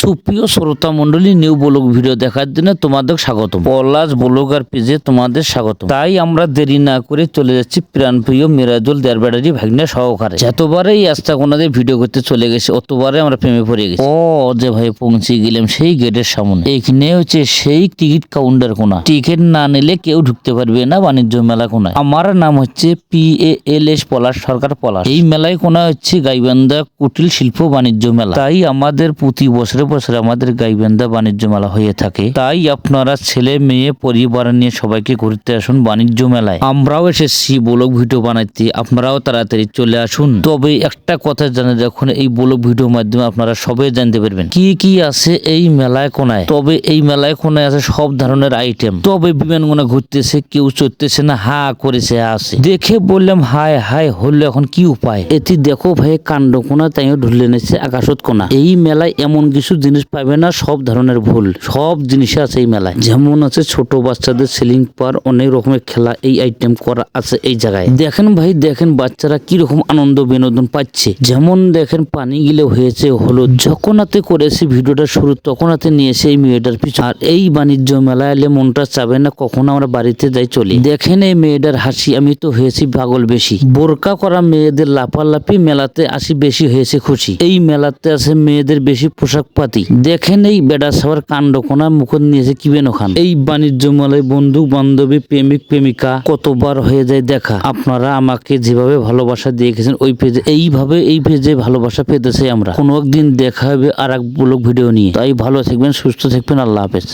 সুপ্রিয় শ্রোতা মন্ডলী নিউ ব্লগ ভিডিও দেখার জন্য তোমাদের স্বাগত পলাশ ব্লগার পেজে তোমাদের স্বাগত তাই আমরা দেরি না করে চলে যাচ্ছি প্রাণপ্রিয় মিরাজুল দেড়বেড়ারি ভাগ্নে সহকারে। যতবারে এই আস্থা কোনাদের ভিডিও করতে চলে গেছে অতবারে আমরা প্রেমে পড়ে গেছি। ও, যে ভাই পৌঁছে গেলাম সেই গেটের সামনে। এইখানে হচ্ছে সেই টিকিট কাউন্টার কোনা। টিকিট না নিলে কেউ ঢুকতে পারবে না বাণিজ্য মেলা কোনায়। আমার নাম হচ্ছে পি এ এল এস পলাশ, সরকার পলাশ। এই মেলায় কোনা হচ্ছে গাইবান্ধা কুটিল শিল্প বাণিজ্য মেলা। তাই আমাদের প্রতি বছরে বছরে আমাদের গাইবান্ধা বাণিজ্য মেলা হয়ে থাকে। তাই আপনারা ছেলে, মেয়ে, পরিবার নিয়ে সবাইকে ঘুরতে আসুন বাণিজ্য মেলায়। আমরাও এসেছি ব্লগ ভিডিও বানাইতে, আপনারাও তাড়াতাড়ি চলে আসুন। তবে একটা কথা জানা যখন এই ব্লগ ভিডিওর মাধ্যমে আপনারা সবাই জানতে পারবেন কি কি আছে এই মেলায় কোনায়। তবে এই মেলায় কোনায় আছে সব ধরনের আইটেম তবে বিমানগুলো ঘুরতেছে, কেউ চড়তেছে না, হা করেছে আছে। দেখে বললাম, হায় হায়, হলো এখন কি উপায়? এটি দেখো ভাই, কাণ্ড কোনা, তাইও ঢুলে নিচ্ছে আকাশত কোনা। এই মেলায় এমন কিছু জিনিস পাবে না, সব ধরনের ভুল, সব জিনিস আছে এই মেলায়। যেমন আছে ছোট বাচ্চাদের সিলিং পার, অনেক রকমের খেলা এই আইটেম করা আছে এই জায়গায়। দেখেন ভাই, দেখেন বাচ্চারা কি রকম আনন্দ বিনোদন পাচ্ছে। যেমন দেখেন পানি গিলে হয়েছে হলুদ। যখন হাতে করেছি ভিডিওটা শুরু, তখন হাতে নিয়েছে এই মেয়েটার পিছু আর এই বাণিজ্য মেলায় এলে মনটা চাবে না, কখন আমরা বাড়িতে যাই চলি। দেখেন এই মেয়েটার হাসি, আমি তো হয়েছি পাগল বেশি। বোরকা করা মেয়েদের লাফালাফি মেলাতে আসি বেশি হয়েছে খুশি। এই মেলাতে আছে মেয়েদের বেশি পোশাক পাতি দেখেন এই বেডা সবার কাণ্ড কোনা মুখত নিয়েছে কিবেন খান? এই বাণিজ্য মেলায় বন্ধু বান্ধবী প্রেমিক প্রেমিকা কতবার হয়ে যায় দেখা। আপনারা আমাকে যেভাবে ভালোবাসা দিয়েছেন গেছেন ওই পেজে এইভাবে এই পেজে ভালোবাসা পেতেছে আমরা। কোনো একদিন দেখা হবে আর এক ভিডিও নিয়ে। তাই ভালো থাকবেন সুস্থ থাকবেন আল্লাহ হাফেজ।